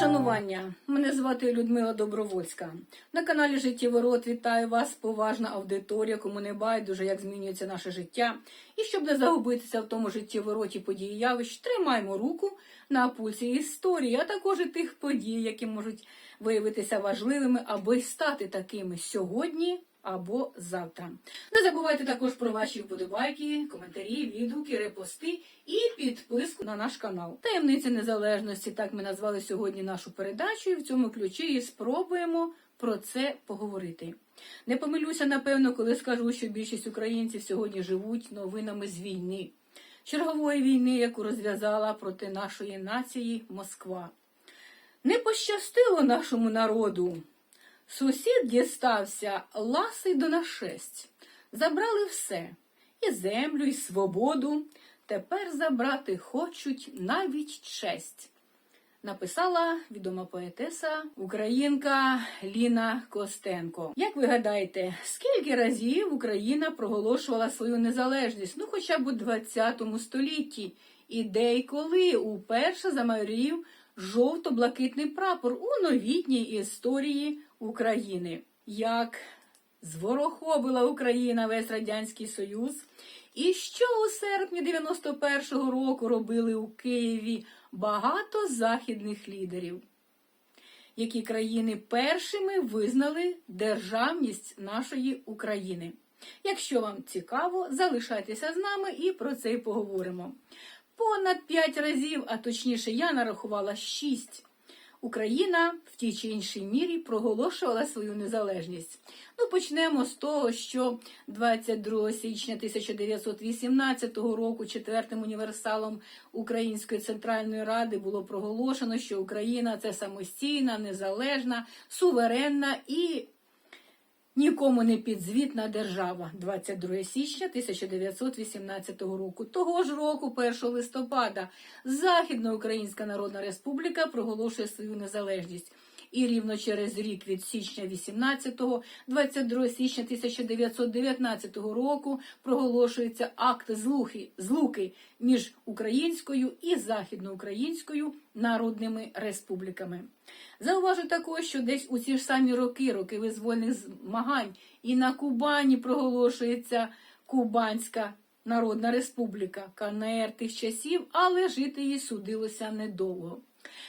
шанування. Мене звати Людмила Добровольська. На каналі Життєворот вітаю вас, поважна аудиторія, кому не байдуже, як змінюється наше життя. І щоб не загубитися в тому життєвороті події явищ, тримаємо руку на пульсі історії, а також і тих подій, які можуть виявитися важливими, аби стати такими сьогодні або завтра. Не забувайте також про ваші вподобайки, коментарі, відгуки, репости і підписку на наш канал. Таємниці незалежності. Так ми назвали сьогодні нашу передачу, і в цьому ключі і спробуємо про це поговорити. Не помилюся, напевно, коли скажу, що більшість українців сьогодні живуть новинами з війни, чергової війни, яку розв'язала проти нашої нації Москва. Не пощастило нашому народу. Сусід дістався ласий до нашесть. Забрали все і землю, і свободу. Тепер забрати хочуть навіть честь. Написала відома поетеса українка Ліна Костенко. Як ви гадаєте, скільки разів Україна проголошувала свою незалежність? Ну, хоча б у 20 столітті, і де й коли уперше замайорів жовто-блакитний прапор у новітній історії України. Як зворохобила Україна весь Радянський Союз, і що у серпні 91-го року робили у Києві багато західних лідерів, які країни першими визнали державність нашої України. Якщо вам цікаво, залишайтеся з нами і про це й поговоримо. Понад п'ять разів, а точніше, я нарахувала шість. Україна в тій чи іншій мірі проголошувала свою незалежність. Ну, почнемо з того, що 22 січня 1918 року четвертим універсалом Української центральної ради було проголошено, що Україна це самостійна, незалежна, суверенна і Нікому не підзвітна держава 22 січня 1918 року. Того ж року, 1 листопада, Західноукраїнська Народна Республіка проголошує свою незалежність. І рівно через рік від січня 18-го, 22 січня 1919 року проголошується акт злухи, злуки між українською і західноукраїнською народними республіками. Зауважу також, що десь у ці ж самі роки, роки визвольних змагань, і на Кубані проголошується Кубанська Народна Республіка КНР тих часів, але жити їй судилося недовго.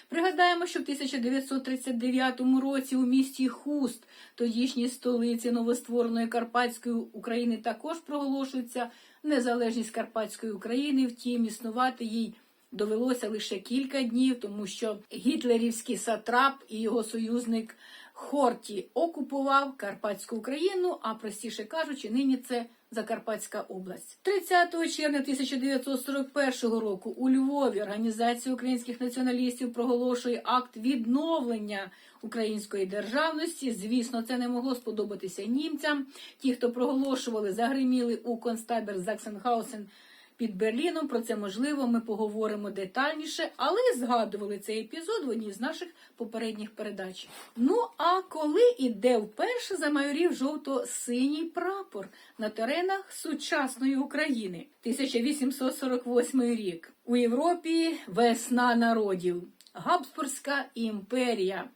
Пригадаємо, що в 1939 році у місті Хуст, тодішній столиці новоствореної Карпатської України, також проголошується незалежність Карпатської України, втім існувати їй довелося лише кілька днів, тому що гітлерівський сатрап і його союзник Хорті окупував Карпатську Україну, а простіше кажучи, нині це Закарпатська область. 30 червня 1941 року у Львові Організація українських націоналістів проголошує акт відновлення української державності. Звісно, це не могло сподобатися німцям. Ті, хто проголошували, загриміли у концтабір Заксенхаусен під Берліном. Про це можливо ми поговоримо детальніше, але згадували цей епізод в одній з наших попередніх передач. Ну а коли і де вперше замайорів жовто-синій прапор на теренах сучасної України, 1848 рік у Європі весна народів, Габсбурзька імперія.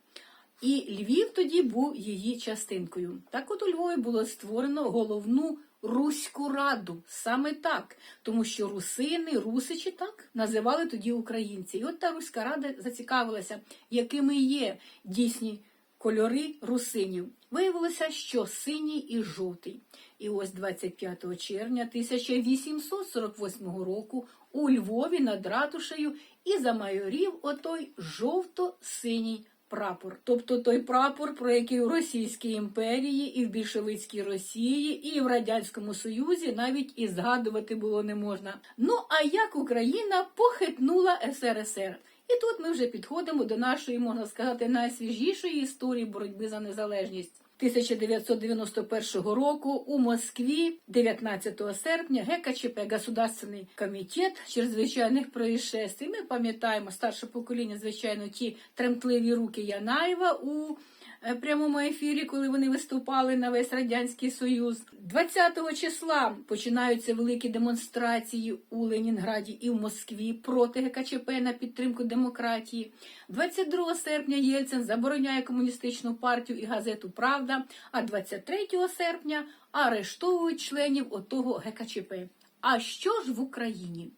І Львів тоді був її частинкою. Так от у Львові було створено головну Руську раду, саме так, тому що русини, русичі так називали тоді українці. І от та Руська рада зацікавилася, якими є дійсні кольори русинів. Виявилося, що синій і жовтий. І ось 25 червня 1848 року у Львові над ратушею і замайорів отой жовто-синій прапор, тобто той прапор, про який у Російській імперії, і в більшовицькій Росії, і в Радянському Союзі навіть і згадувати було не можна. Ну а як Україна похитнула СРСР? І тут ми вже підходимо до нашої, можна сказати, найсвіжішої історії боротьби за незалежність. 1991 року у Москві 19 серпня ГКЧП Государственний комітет чрезвичайних происшествий. Ми пам'ятаємо старше покоління, звичайно, ті тремтливі руки Янаєва у прямому ефірі, коли вони виступали на весь радянський союз. 20 числа починаються великі демонстрації у Ленінграді і в Москві проти ГКЧП на підтримку демократії. 22 серпня Єльцин забороняє комуністичну партію і газету Правда. А 23 серпня арештовують членів отого ГКЧП. А що ж в Україні?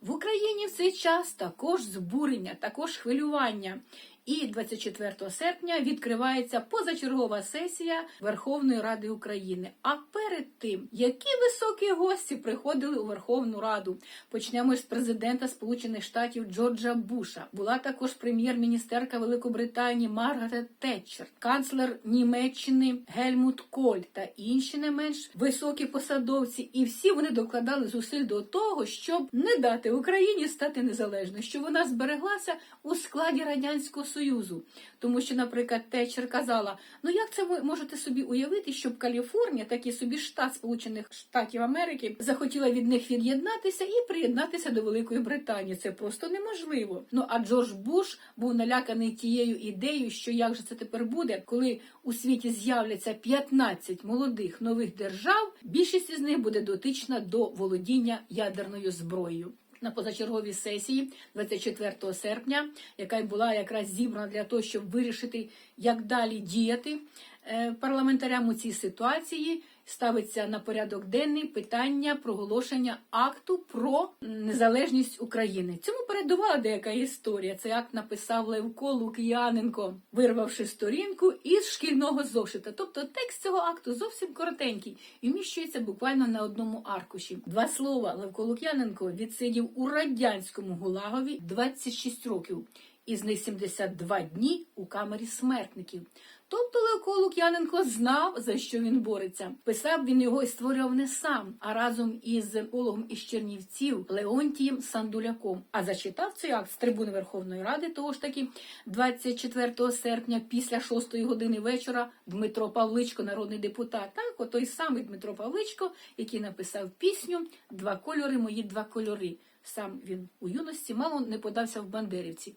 В Україні в цей час також збурення, також хвилювання. І 24 серпня відкривається позачергова сесія Верховної Ради України. А перед тим, які високі гості приходили у Верховну Раду, почнемо з президента Сполучених Штатів Джорджа Буша. Була також прем'єр-міністерка Великобританії Маргарет Тетчер, канцлер Німеччини Гельмут Коль та інші не менш високі посадовці. І всі вони докладали зусиль до того, щоб не дати Україні стати незалежною, щоб вона збереглася у складі радянського союзу. Тому що, наприклад, Тетчер казала: ну як це ви можете собі уявити, щоб Каліфорнія, такий собі штат Сполучених Штатів Америки, захотіла від них від'єднатися і приєднатися до Великої Британії? Це просто неможливо. Ну а Джордж Буш був наляканий тією ідеєю, що як же це тепер буде, коли у світі з'являться 15 молодих нових держав, більшість із них буде дотична до володіння ядерною зброєю. На позачерговій сесії 24 серпня, яка була якраз зібрана для того, щоб вирішити, як далі діяти е, парламентарям у цій ситуації, ставиться на порядок денний питання проголошення акту про незалежність України. Цьому передувала деяка історія. Цей акт написав Левко Лук'яненко, вирвавши сторінку із шкільного зошита. Тобто текст цього акту зовсім коротенький і вміщується буквально на одному аркуші. Два слова Левко Лук'яненко відсидів у радянському гулагові 26 років. Із них 72 дні у камері смертників. Тобто Левко Лук'яненко знав, за що він бореться. Писав він його і створював не сам, а разом із екологом із Чернівців Леонтієм Сандуляком. А зачитав цей акт з трибуни Верховної Ради, того ж таки 24 серпня, після 6 години вечора, Дмитро Павличко, народний депутат. Так, от той самий Дмитро Павличко, який написав пісню Два кольори, мої два кольори. Сам він у юності мало не подався в Бандерівці.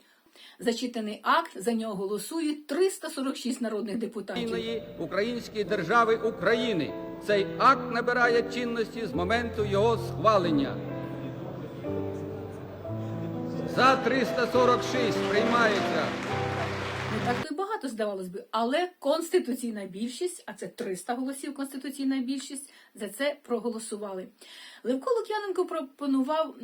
Зачитаний акт за нього голосують 346 народних депутатів. Української держави України. Цей акт набирає чинності з моменту його схвалення. За 346 приймається. Не так то й багато здавалось би, але конституційна більшість, а це 300 голосів конституційна більшість, за це проголосували. Левко Лук'яненко пропонував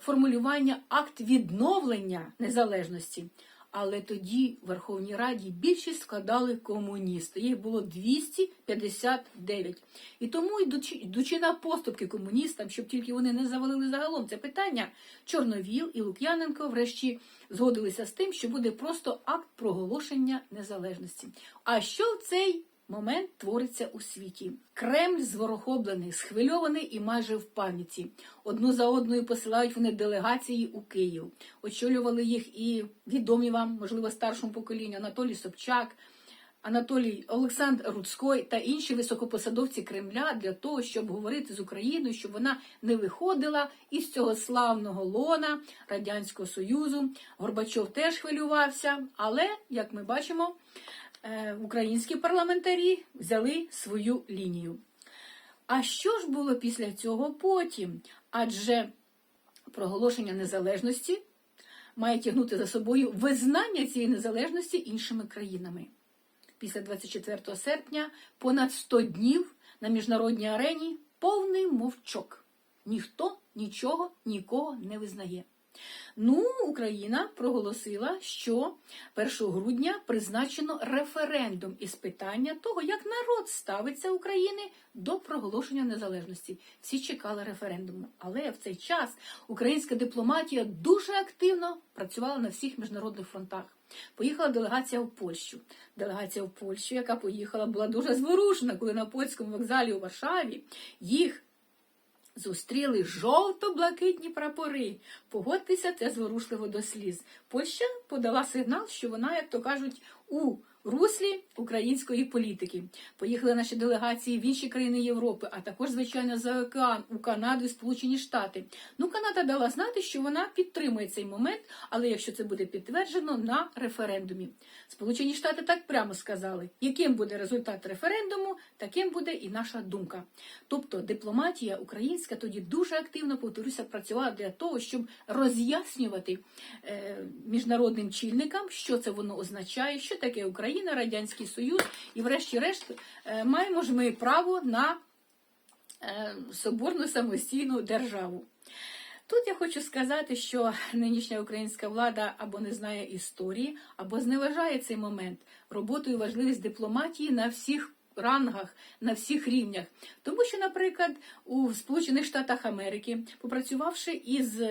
формулювання акт відновлення незалежності. Але тоді в Верховній Раді більшість складали комуністи. Їх було 259. І тому, йдучи, на поступки комуністам, щоб тільки вони не завалили загалом це питання, Чорновіл і Лук'яненко врешті згодилися з тим, що буде просто акт проголошення незалежності. А що цей момент твориться у світі? Кремль зворохоблений, схвильований і майже в пам'яті. Одну за одною посилають вони делегації у Київ. Очолювали їх і відомі вам, можливо, старшому поколінню Анатолій Собчак. Анатолій Олександр Руцькой та інші високопосадовці Кремля для того, щоб говорити з Україною, щоб вона не виходила із цього славного лона Радянського Союзу. Горбачов теж хвилювався, але, як ми бачимо, українські парламентарі взяли свою лінію. А що ж було після цього потім? Адже проголошення незалежності має тягнути за собою визнання цієї незалежності іншими країнами. Після 24 серпня понад 100 днів на міжнародній арені повний мовчок. Ніхто нічого нікого не визнає. Ну, Україна проголосила, що 1 грудня призначено референдум із питання того, як народ ставиться України до проголошення незалежності. Всі чекали референдуму. Але в цей час українська дипломатія дуже активно працювала на всіх міжнародних фронтах. Поїхала делегація в Польщу. Делегація в Польщу, яка поїхала, була дуже зворушена, коли на польському вокзалі у Варшаві їх зустріли жовто-блакитні прапори. Погодьтеся, це зворушливо до сліз. Польща подала сигнал, що вона, як то кажуть, у руслі української політики. Поїхали наші делегації в інші країни Європи, а також, звичайно, за океан у Канаду і Сполучені Штати. Ну, Канада дала знати, що вона підтримує цей момент, але якщо це буде підтверджено на референдумі. Сполучені Штати так прямо сказали, яким буде результат референдуму, таким буде і наша думка. Тобто дипломатія українська тоді дуже активно, повторюся, працювала для того, щоб роз'яснювати е, міжнародним чільникам, що це воно означає, що таке Україна, Радянський Союз, і, врешті-решт, е, маємо ж ми право на е, соборну самостійну державу. Тут я хочу сказати, що нинішня українська влада або не знає історії, або зневажає цей момент роботу і важливість дипломатії на всіх рангах, на всіх рівнях. Тому що, наприклад, у Сполучених Штатах Америки, попрацювавши із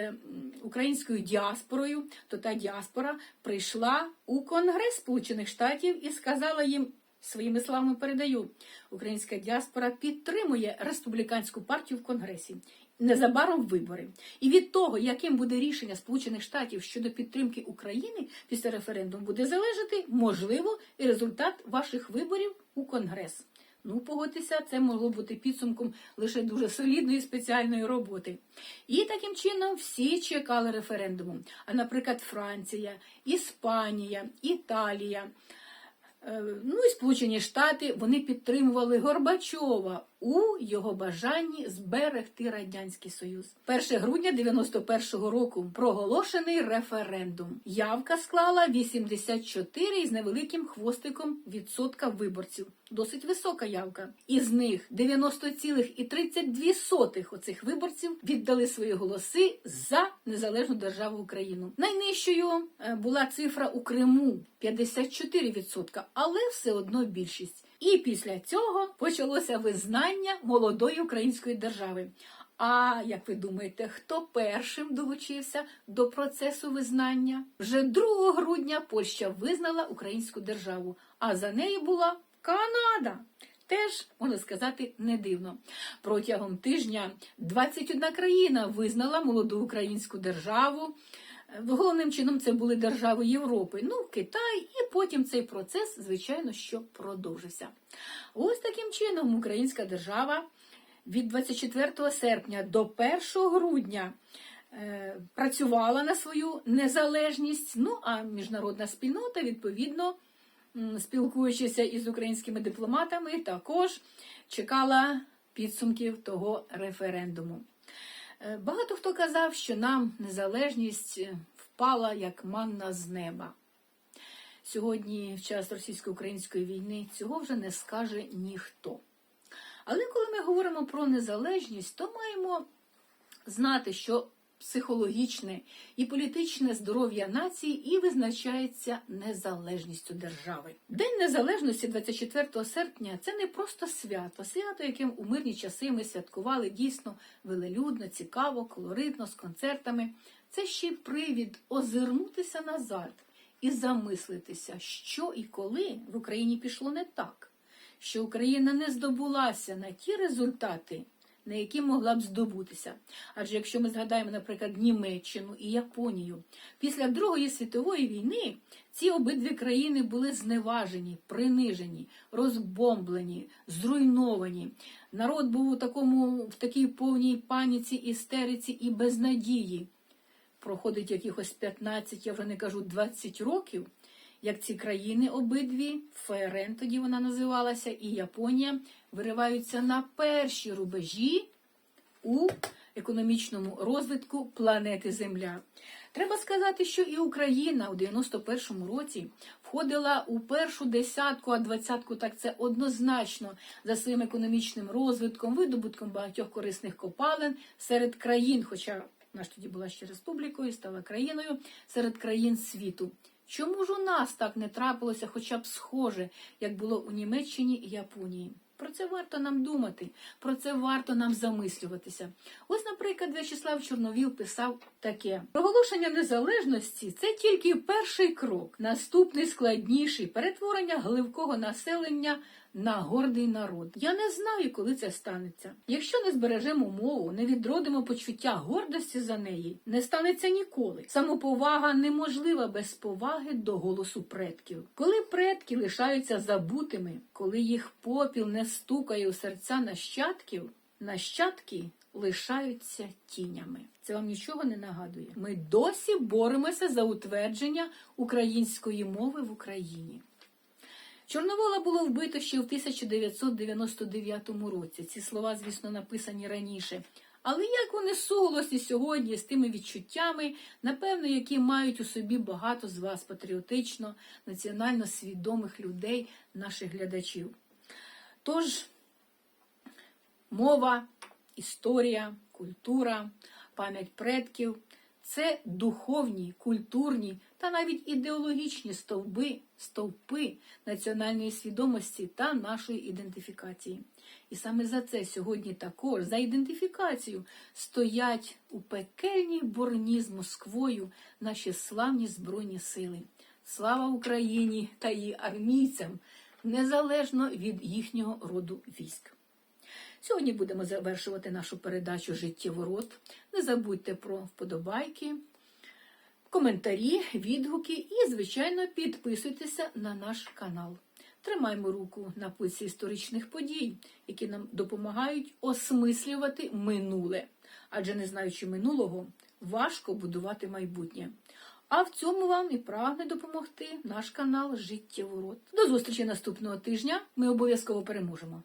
українською діаспорою, то та діаспора прийшла у Конгрес Сполучених Штатів і сказала їм. Своїми словами передаю, українська діаспора підтримує республіканську партію в Конгресі. Незабаром вибори. І від того, яким буде рішення Сполучених Штатів щодо підтримки України після референдуму, буде залежати, можливо, і результат ваших виборів у Конгрес. Ну, погодьтеся, це могло бути підсумком лише дуже солідної спеціальної роботи. І таким чином всі чекали референдуму. А, наприклад, Франція, Іспанія, Італія. Е, Ну і Сполучені Штати вони підтримували Горбачова у його бажанні зберегти радянський союз. 1 грудня 91-го року проголошений референдум. Явка склала 84 із невеликим хвостиком відсотка виборців. Досить висока явка. Із них 90,32 оцих виборців віддали свої голоси за незалежну державу Україну. Найнижчою е, була цифра у Криму 54%, але все одно більшість. І після цього почалося визнання молодої української держави. А як ви думаєте, хто першим долучився до процесу визнання? Вже 2 грудня Польща визнала українську державу, а за нею була Канада. Теж можна сказати не дивно. Протягом тижня 21 країна визнала молоду українську державу. Головним чином це були держави Європи, ну Китай, і потім цей процес, звичайно, що продовжився. Ось таким чином українська держава від 24 серпня до 1 грудня е, працювала на свою незалежність. Ну а міжнародна спільнота, відповідно, спілкуючися із українськими дипломатами, також чекала підсумків того референдуму. Е, Багато хто казав, що нам незалежність е, впала як манна з неба. Сьогодні, в час російсько-української війни, цього вже не скаже ніхто. Але коли ми говоримо про незалежність, то маємо знати, що психологічне і політичне здоров'я нації і визначається незалежністю держави. День незалежності 24 серпня це не просто свято, свято, яким у мирні часи ми святкували дійсно велелюдно, цікаво, колоритно, з концертами. Це ще й привід озирнутися назад і замислитися, що і коли в Україні пішло не так, що Україна не здобулася на ті результати, на які могла б здобутися. Адже якщо ми згадаємо, наприклад, Німеччину і Японію, після Другої світової війни ці обидві країни були зневажені, принижені, розбомблені, зруйновані. Народ був у такому в такій повній паніці, істериці і безнадії. Проходить якихось 15, я вже не кажу 20 років, як ці країни обидві, ФРН тоді вона називалася, і Японія вириваються на перші рубежі у економічному розвитку планети Земля. Треба сказати, що і Україна у 91-му році входила у першу десятку, а двадцятку так це однозначно за своїм економічним розвитком, видобутком багатьох корисних копалин серед країн, хоча вона ж тоді була ще республікою, стала країною серед країн світу. Чому ж у нас так не трапилося хоча б схоже, як було у Німеччині і Японії? Про це варто нам думати, про це варто нам замислюватися. Ось, наприклад, В'ячеслав Чорновіл писав таке: проголошення незалежності це тільки перший крок, наступний складніший перетворення гливкого населення на гордий народ. Я не знаю, коли це станеться. Якщо не збережемо мову, не відродимо почуття гордості за неї, не станеться ніколи. Самоповага неможлива без поваги до голосу предків. Коли предки лишаються забутими, коли їх попіл не стукає у серця нащадків, нащадки лишаються тінями. Це вам нічого не нагадує. Ми досі боремося за утвердження української мови в Україні. Чорновола було вбито ще в 1999 році. Ці слова, звісно, написані раніше. Але як вони суголосні сьогодні з тими відчуттями, напевно, які мають у собі багато з вас патріотично, національно свідомих людей, наших глядачів. Тож, мова, історія, культура, пам'ять предків це духовні, культурні та навіть ідеологічні стовби, стовпи національної свідомості та нашої ідентифікації. І саме за це сьогодні також, за ідентифікацію, стоять у пекельній борні з Москвою наші славні Збройні сили. Слава Україні та її армійцям, незалежно від їхнього роду військ. Сьогодні будемо завершувати нашу передачу Життєворот. Не забудьте про вподобайки, коментарі, відгуки і, звичайно, підписуйтеся на наш канал. Тримаймо руку на пульсі історичних подій, які нам допомагають осмислювати минуле. Адже не знаючи минулого, важко будувати майбутнє. А в цьому вам і прагне допомогти наш канал Життєворот. До зустрічі наступного тижня. Ми обов'язково переможемо.